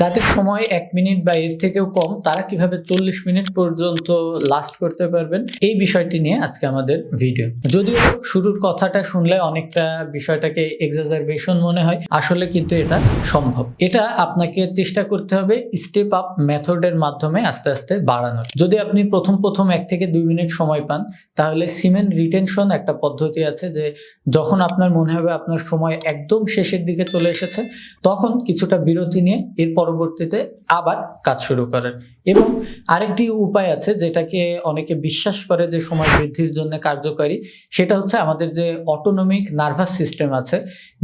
যাদের সময় এক মিনিট বা এর থেকেও কম, তারা কীভাবে চল্লিশ মিনিট পর্যন্ত লাস্ট করতে পারবেন, এই বিষয়টি নিয়ে আজকে আমাদের ভিডিও যদিও শুরুর কথাটা শুনলে অনেকটা বিষয়টাকে এক্সাজারবেশন মনে হয়, আসলে কিন্তু এটা সম্ভব। এটা আপনাকে চেষ্টা করতে হবে স্টেপ আপ মেথডের মাধ্যমে আস্তে আস্তে বাড়ানোর। যদি আপনি প্রথম প্রথম এক থেকে দুই মিনিট সময় পান, তাহলে সিমেন্ট রিটেনশন একটা পদ্ধতি আছে যে, যখন আপনার মনে হবে আপনার সময় একদম শেষের দিকে চলে এসেছে, তখন কিছুটা বিরতি নিয়ে এর পরবর্তীতে আবার কাজ শুরু করেন। এবং আরেকটি উপায় আছে যেটাকে অনেকে বিশ্বাস করে যে সময় বৃদ্ধির জন্য কার্যকারী, সেটা হচ্ছে আমাদের যে অটোনমিক নার্ভাস সিস্টেম আছে,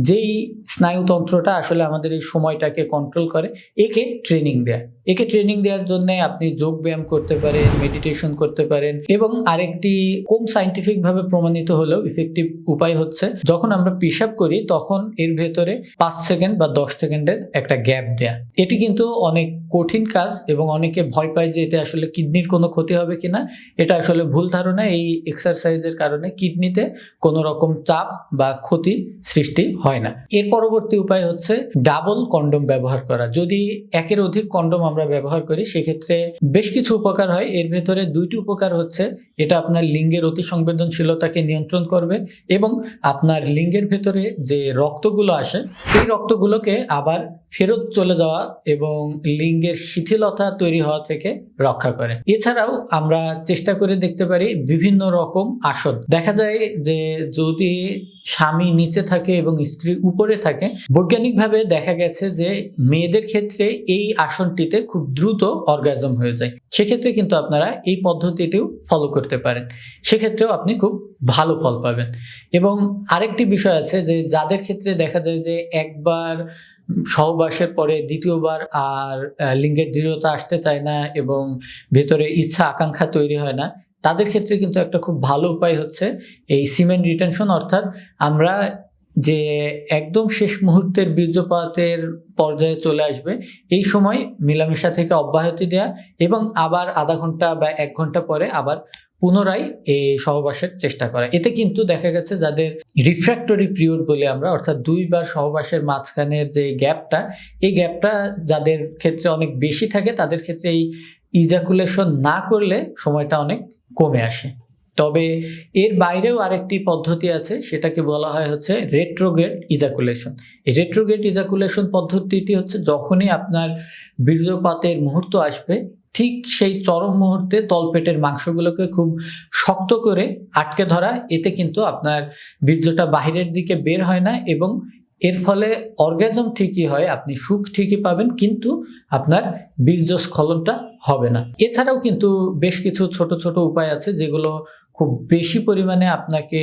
যেই স্নায়ুতন্ত্রটা আসলে আমাদের এই সময়টাকে কন্ট্রোল করে, একে ট্রেনিং দেয়। একে ট্রেনিং দেওয়ার জন্য আপনি যোগ ব্যায়াম করতে পারেন মেডিটেশন করতে পারেন এবং আরেকটি কম সাইন্টিফিকভাবে প্রমাণিত হলেও ইফেক্টিভ উপায় হচ্ছে, যখন আমরা পিসাব করি তখন এর ভেতরে পাঁচ সেকেন্ড বা দশ সেকেন্ডের একটা গ্যাপ দেয়া। এটি কিন্তু অনেক কঠিন কাজ এবং অনেকে ভয় পায় যে এতে আসলে কিডনির কোনো ক্ষতি হবে কিনা। এটা আসলে ভুল ধারণা। এই এক্সারসাইজের কারণে কিডনিতে কোনো রকম চাপ বা ক্ষতি সৃষ্টি হয় না। এর পরবর্তী উপায় হচ্ছে ডাবল কন্ডম ব্যবহার করা। যদি একের অধিক কন্ডম আমরা ব্যবহার করি, সেক্ষেত্রে বেশ কিছু উপকার হয়। এর ভেতরে দুইটি উপকার হচ্ছে, এটা আপনার লিঙ্গের অতি সংবেদনশীলতাকে নিয়ন্ত্রণ করবে এবং আপনার লিঙ্গের ভেতরে যে রক্তগুলো আসে, এই রক্তগুলোকে আবার ফেরত চলে যাওয়া এবং লিঙ্গের শিথিলতা তৈরি হওয়া থেকে রক্ষা করে। এছাড়াও আমরা চেষ্টা করে দেখতে পারি বিভিন্ন রকম আসন। দেখা যায় যে যদি স্বামী নিচে থাকে এবং স্ত্রী উপরে থাকে, বৈজ্ঞানিকভাবে দেখা গেছে যে মেয়েদের ক্ষেত্রে এই আসনটিতে খুব দ্রুত অর্গাজম হয়ে যায়। সেক্ষেত্রে কিন্তু আপনারা এই পদ্ধতিটিও ফলো করতে পারেন। সেক্ষেত্রেও আপনি খুব ভালো ফল পাবেন। এবং আরেকটি বিষয় আছে যে যাদের ক্ষেত্রে দেখা যায় যে একবার সহবাসের পরে দ্বিতীয়বার আর লিঙ্গের দৃঢ়তা আসতে চায় না এবং ভেতরে ইচ্ছা আকাঙ্ক্ষা তৈরি হয় না, তাদের ক্ষেত্রে কিন্তু একটা খুব ভালো উপায় হচ্ছে এই সিমেন্ট রিটেনশন, অর্থাৎ আমরা যে একদম শেষ মুহূর্তের বীর্যপাতের পর্যায়ে চলে আসবে, এই সময় মিলামেশা থেকে অব্যাহতি দেয়া এবং আবার আধা ঘণ্টা বা এক ঘণ্টা পরে আবার পুনরায় এই সহবাসের চেষ্টা করা। এতে কিন্তু দেখা গেছে যাদের রিফ্র্যাক্টরি পিরিয়ড বলে আমরা, অর্থাৎ দুইবার সহবাসের মাঝখানের যে গ্যাপটা এই গ্যাপটা যাদের ক্ষেত্রে অনেক বেশি থাকে, তাদের ক্ষেত্রে এই ইজাকুলেশন না করলে সময়টা অনেক কমে আসে। তবে এর বাইরেও আরেকটি পদ্ধতি আছে, সেটাকে বলা হয় হচ্ছে রেট্রোগেট ইজাকুলেশন এই রেট্রোগেট ইজাকুলেশন পদ্ধতিটি হচ্ছে যখনই আপনার বীর্যপাতের মুহূর্ত আসবে, ঠিক সেই চরম মুহূর্তে তলপেটের মাংসগুলোকে খুব শক্ত করে আটকে ধরা, এতে কিন্তু আপনার বীর্যটা বাহিরের দিকে বের হয় না এবং এর ফলে অর্গাজম ঠিকই হয়, আপনি সুখ ঠিকই পাবেন, কিন্তু আপনার বীর্যস্খলনটা হবে না। এছাড়াও কিন্তু বেশ কিছু ছোট ছোট উপায় আছে যেগুলো খুব বেশি পরিমাণে আপনাকে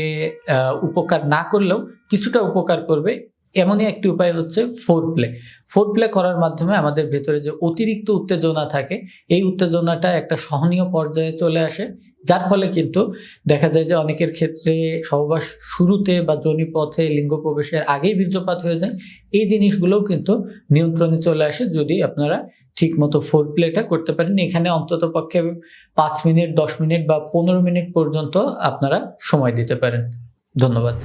উপকার না করলেও কিছুটা উপকার করবে। এমনই একটি উপায় হচ্ছে ফোর প্লে ফোর প্লে করার মাধ্যমে আমাদের ভেতরে যে অতিরিক্ত উত্তেজনা থাকে, এই উত্তেজনাটা একটা সহনীয় পর্যায়ে চলে আসে। যার ফলে কিন্তু দেখা যায় যে অনেকের ক্ষেত্রে সহবাস শুরুতে বা জনিপথে লিঙ্গ প্রবেশের আগেই বীর্যপাত হয়ে যায়। এই জিনিসগুলোও কিন্তু নিয়ন্ত্রণে চলে আসে যদি আপনারা ঠিক মতো ফোর প্লেটা করতে পারেন। এখানে অন্তত পক্ষে পাঁচ মিনিট, দশ মিনিট বা পনেরো মিনিট পর্যন্ত আপনারা সময় দিতে পারেন। ধন্যবাদ।